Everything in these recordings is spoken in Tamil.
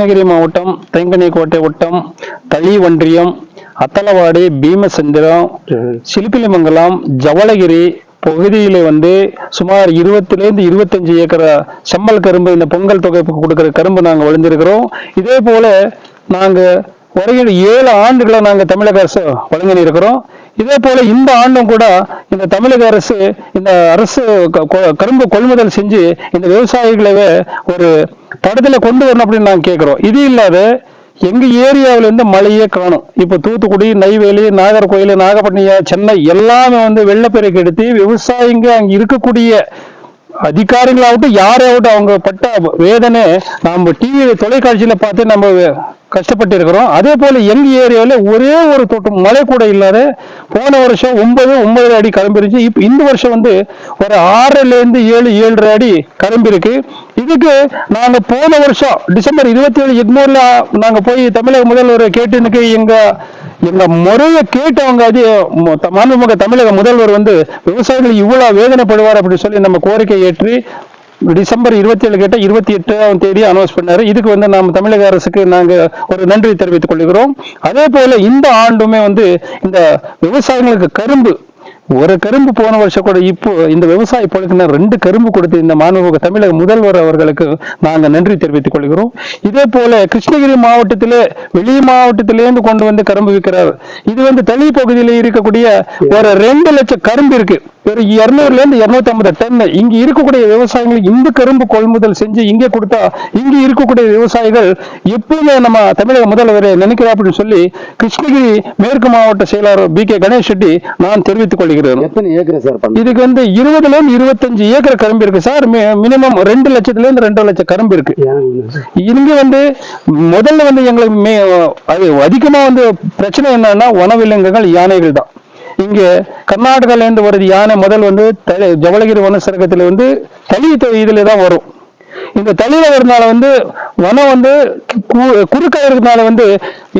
கிருஷ்ணகிரி மாவட்டம் தேங்கனிக்கோட்டை வட்டம் தளி ஒன்றியம் அத்தலவாடி பீமசந்திரம் சிலிப்பிலிமங்கலம் ஜவளகிரி பகுதியில் வந்து சுமார் இருபத்திலேருந்து இருபத்தஞ்சு ஏக்கர் செம்மல் கரும்பு இந்த பொங்கல் தொகைப்புக்கு கொடுக்குற கரும்பு நாங்கள் விளைஞ்சிருக்கிறோம் இதே போல நாங்கள் வருகிற ஏழு ஆண்டுகளை நாங்கள் தமிழக அரசு வழங்கினிருக்கிறோம் இதே போல இந்த ஆண்டும் கூட இந்த தமிழக அரசு இந்த அரசு க- கொ- கரும்பு கொள்முதல் செஞ்சு இந்த விவசாயிகளவே ஒரு படத்துல கொண்டு வரணும் அப்படின்னு நாங்கள் கேட்குறோம் இது இல்லாத எங்க ஏரியாவிலேருந்து மழையே காணும். இப்ப தூத்துக்குடி நெய்வேலி நாகர்கோயில் நாகப்பட்டினம் சென்னை எல்லாமே வந்து வெள்ளப்பெருக்கு எடுத்து விவசாயிங்க அங்க இருக்கக்கூடிய அதிகாரிகளாகட்டும் யாராகட்டும் அவங்க பட்ட வேதனை நம்ம டிவி தொலைக்காட்சியில பார்த்து நம்ம கஷ்டப்பட்டு இருக்கிறோம் அதே போல எங்க ஏரியாவில் ஒரே ஒரு தொட்டு மழை கூட இல்லாத போன வருஷம் ஒன்பது ஒன்பது அடி கிளம்பிருச்சு இப்போ இந்த வருஷம் வந்து ஒரு ஆறுலேருந்து ஏழு ஏழரை அடி கிளம்பிருக்கு இதுக்கு நாங்கள் போன வருஷம் டிசம்பர் இருபத்தி ஏழு எட்நூறில் நாங்கள் போய் தமிழக முதல்வர் கேட்டுனுக்கு எங்கள் எங்கள் முறையை கேட்டவங்க அது ம- த- மாண்புமிகு தமிழக முதல்வர் வந்து விவசாயிகள் இவ்வளோ வேதனைப்படுவார் அப்படின்னு சொல்லி நம்ம கோரிக்கை ஏற்றி டிசம்பர் இருபத்தி ஏழு கேட்ட இருபத்தி எட்டாம் தேதி அனௌன்ஸ் பண்ணாரு. இதுக்கு வந்து நாம் தமிழக அரசுக்கு நாங்க ஒரு நன்றி தெரிவித்துக் கொள்கிறோம். அதே போல இந்த ஆண்டுமே வந்து இந்த விவசாயிகளுக்கு கரும்பு ஒரு கரும்பு போன வருஷம் கூட இப்போ இந்த விவசாய பொழுதுனா ரெண்டு கரும்பு கொடுத்து இந்த மாண்புமிகு தமிழக முதல்வர் அவர்களுக்கு நாங்கள் நன்றி தெரிவித்துக் கொள்கிறோம். இதே போல கிருஷ்ணகிரி மாவட்டத்திலே வெளி மாவட்டத்திலேருந்து கொண்டு வந்து கரும்பு விற்கிறார். இது வந்து தளி பகுதியில் இருக்கக்கூடிய ஒரு ரெண்டு லட்சம் கரும்பு இருக்கு. ஒரு இருநூறுல இருந்து இருநூத்தி ஐம்பது டன். இங்க இருக்கக்கூடிய விவசாயிகளுக்கு இந்த கரும்பு கொள்முதல் செஞ்சு இங்க கொடுத்தா இங்க இருக்கக்கூடிய விவசாயிகள் எப்பவுமே நம்ம தமிழக முதல்வரை நினைக்கிறா அப்படின்னு சொல்லி கிருஷ்ணகிரி மேற்கு மாவட்ட செயலாளர் பி கே கணேஷ் ரெட்டி நான் தெரிவித்துக் கொள்கிறேன். எத்தனை ஏக்கர் சார் பண்ண? இதுக்கு வந்து இருபதுல இருந்து இருபத்தஞ்சு ஏக்கர் கரும்பு இருக்கு சார். மினிமம் ரெண்டு லட்சத்துல இருந்து ரெண்டு லட்சம் கரும்பு இருக்கு. இங்க வந்து முதல்ல வந்து எங்களுக்கு அதிகமா வந்து பிரச்சனை என்னன்னா வனவிலங்குகள் யானைகள் தான். இங்க கர்நாடகால இருந்து வருது யானை முதல் வந்து ஜவளகிரி வனசரகத்துல வந்து தளி இதுல தான் வரும். இந்த தளியில வரனால வந்து வனம் வந்து குறுக்க இருக்கிறதுனால வந்து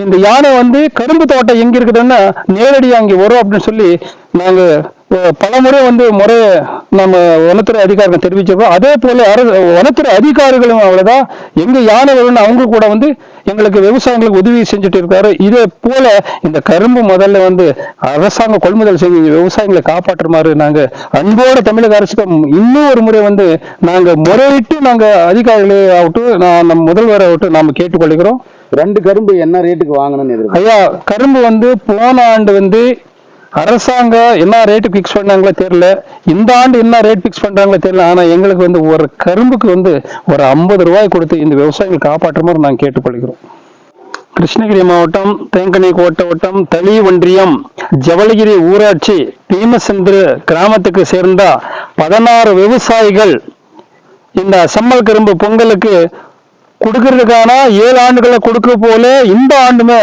இந்த யானை வந்து கரும்பு தோட்டம் எங்க இருக்குதுன்னா நேரடியாக அங்கே வரும் அப்படின்னு சொல்லி நாங்க பல பலமுறை வந்து முறை நம்ம வனத்துறை அதிகாரிகள் தெரிவிச்சிருக்கோம். அதே போல வனத்துறை அதிகாரிகளும் அவ்வளவுதான். எங்க யானை வரும்னு அவங்க கூட வந்து எங்களுக்கு விவசாயிகளுக்கு உதவி செஞ்சுட்டு இருக்காரு. இதே போல இந்த கரும்பு முதல்ல வந்து அரசாங்கம் கொள்முதல் செஞ்சு விவசாயிகளை காப்பாற்றுமாறு நாங்க அன்போட தமிழக அரசுக்கு இன்னும் ஒரு முறை வந்து நாங்க முறையிட்டு நாங்க அதிகாரிகளை ஆகட்டும் நான் நம் முதல்வர் ஆகட்டும் நாம கேட்டுக்கொள்கிறோம். ரெண்டு கரும்பு என்ன ரேட்டுக்கு வாங்கணும்னு ஐயா கரும்பு வந்து போன ஆண்டு வந்து அரசாங்கம் என்ன ரேட்டு ஃபிக்ஸ் பண்ணாங்களோ தெரியல. இந்த ஆண்டு என்ன ரேட் ஃபிக்ஸ் பண்றாங்களோ தெரியல. ஆனா எங்களுக்கு வந்து ஒரு கரும்புக்கு வந்து ஒரு ஐம்பது ரூபாய் கொடுத்து இந்த விவசாயிகள் காப்பாற்றுமாறு நாங்கள் கேட்டுக்கொள்கிறோம். கிருஷ்ணகிரி மாவட்டம் தேங்கனி கோட்டை வட்டம் தளி ஒன்றியம் ஜவளகிரி ஊராட்சி பீமசந்திர கிராமத்துக்கு சேர்ந்த பதினாறு விவசாயிகள் இந்த செம்மல் கரும்பு பொங்கலுக்கு கொடுக்கறதுக்கான ஏழு ஆண்டுகளை கொடுக்க போல இந்த ஆண்டுமே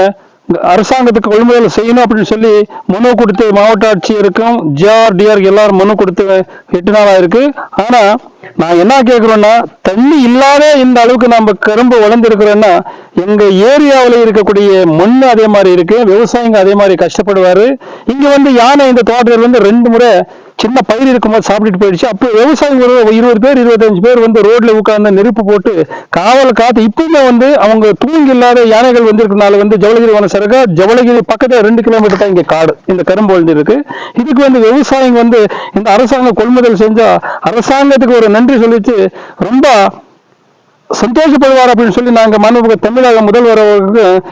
அரசாங்கத்துக்கு கொள்முதல் செய்யணும் அப்படின்னு சொல்லி மனு கொடுத்து மாவட்ட ஆட்சியருக்கும் ஜிஆர்டிஆர் எல்லாரும் மனு கொடுத்து எட்டு நாளா இருக்கு. ஆனால் நான் என்ன கேட்குறோன்னா தண்ணி இல்லாத இந்த அளவுக்கு நம்ம கரும்பு வளர்ந்துருக்குறோன்னா எங்க ஏரியாவில் இருக்கக்கூடிய மண் அதே மாதிரி இருக்கு விவசாயிங்க அதே மாதிரி கஷ்டப்படுவாரு. இங்க வந்து யானை இந்த தோட்டத்தில் வந்து ரெண்டு முறை சின்ன பயிர் இருக்கும்போது சாப்பிட்டுட்டு போயிடுச்சு. அப்போ விவசாயிங்க ஒரு இருபது பேர் இருபத்தஞ்சு பேர் வந்து ரோட்ல உட்கார்ந்து நெருப்பு போட்டு காவல் காத்து இப்பவுமே வந்து அவங்க தூங்கி இல்லாத யானைகள் வந்திருக்கனால வந்து ஜவளகிரி வனசரக ஜவளகிரி பக்கத்துல ரெண்டு கிலோமீட்டர் தான் இங்க காடு இந்த கரும்பு வளர்ந்து இருக்கு இதுக்கு வந்து விவசாயிங்க வந்து இந்த அரசாங்கம் கொள்முதல் செஞ்சா அரசாங்கத்துக்கு ஒரு நன்றி சொல்லிச்சு ரொம்ப சந்தோஷப்படுவார் அப்படின்னு சொல்லி நாங்கள் மாண்புமிகு தமிழக முதல்வர்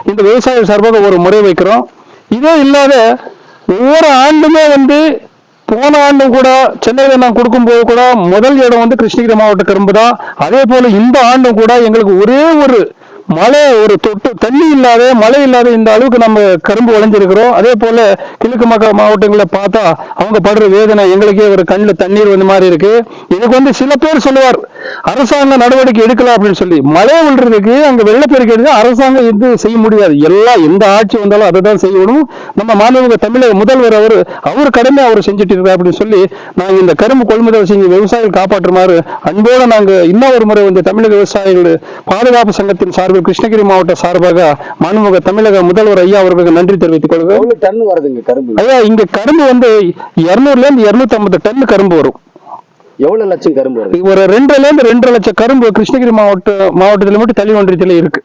இந்த விவசாய சார்பாக ஒரு முறை வைக்கிறோம். இதே இல்லாத ஒவ்வொரு ஆண்டுமே வந்து போன ஆண்டும் கூட சென்னையில் நான் கொடுக்கும்போது கூட முதல் இடம் வந்து கிருஷ்ணகிரி மாவட்ட கரும்பு தான். அதே போல இந்த ஆண்டும் கூட எங்களுக்கு ஒரே ஒரு மழை ஒரு தொட்டு தண்ணி இல்லாத மழை இல்லாத இந்த அளவுக்கு நம்ம கரும்பு விளைஞ்சிருக்கிறோம். அதே போல கிழக்கு மக்கள் மாவட்டங்களை பார்த்தா அவங்க படுற வேதனை எங்களுக்கே ஒரு கண்ணில் தண்ணீர் வந்த மாதிரி இருக்கு. இதுக்கு வந்து சில பேர் சொல்லுவார் அரசாங்கம் நடவடிக்கை எடுக்கலாம் அப்படின்னு சொல்லி. மழை விழுறதுக்கு அங்கே வெள்ளப்பெருக்கு எடுத்து அரசாங்கம் எது செய்ய முடியாது. எல்லாம் எந்த ஆட்சி வந்தாலும் அதை தான் செய்யணும். நம்ம மாநில தமிழக முதல்வர் அவர் அவர் கடமை அவர் செஞ்சுட்டு இருக்கார் அப்படின்னு சொல்லி நாங்கள் இந்த கரும்பு கொள்முதல் செஞ்சு விவசாயிகள் காப்பாற்றுமாறு அன்போடு நாங்கள் இன்னும் ஒரு முறை வந்து தமிழக விவசாயிகள் பாதுகாப்பு சங்கத்தின் சார்பில் கிருஷ்ணகிரி மாவட்ட சார்பாக மாண்புமிகு தமிழக முதல்வர் ஐயா அவர்களுக்கு நன்றி தெரிவித்துக் கொள்கிறேன். எவ்வளவு டன் வருதுங்க கரும்பு? ஐயா இங்க கரும்பு வந்து இருநூறுல இருந்து இருநூத்தி ஐம்பது டன் கரும்பு வரும். எவ்வளவு லட்சம் கரும்பு வருது? ஒரு ரெண்டுல இருந்து ரெண்டரை லட்சம் கரும்பு கிருஷ்ணகிரி மாவட்ட மாவட்டத்துல மட்டும் தள்ளி ஒன்றியத்துல இருக்கு.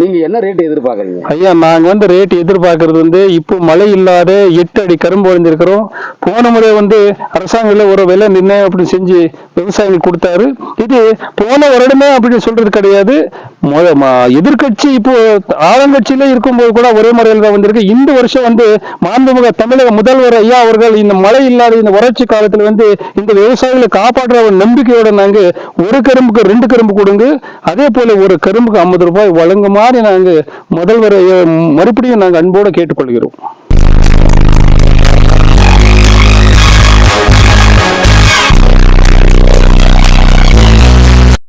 நீங்க என்ன ரேட் எதிர்பார்க்கறீங்க? ஐயா நாங்க வந்து ரேட் எதிர்பார்க்கறது வந்து இப்போ மழை இல்லாத எட்டு அடி கரும்பு வளைஞ்சிருக்கிறோம் போன முறை வந்து அரசாங்கத்துல ஒரு விலை நிர்ணயம் அப்படி செஞ்சு விவசாயிகள் கொடுத்தாரு. இது போன வருடமே அப்படின்னு சொல்றது கிடையாது. எதிர்கட்சி எதிர்க்கட்சி இப்போ ஆளுங்கட்சியில இருக்கும்போது கூட ஒரே முறையில் தான் வந்திருக்கு. இந்த வருஷம் வந்து மாண்புமிக தமிழக முதல்வர் ஐயா அவர்கள் இந்த மழை இல்லாத இந்த வறட்சி காலத்துல வந்து இந்த விவசாயிகளை காப்பாற்றுற ஒரு நம்பிக்கையோட நாங்க ஒரு கரும்புக்கு ரெண்டு கரும்பு கொடுங்க. அதே போல ஒரு கரும்புக்கு ஐம்பது ரூபாய் வழங்குமாறு நாங்க முதல்வர் மறுபடியும் நாங்க அன்போடு கேட்டுக்கொள்கிறோம்.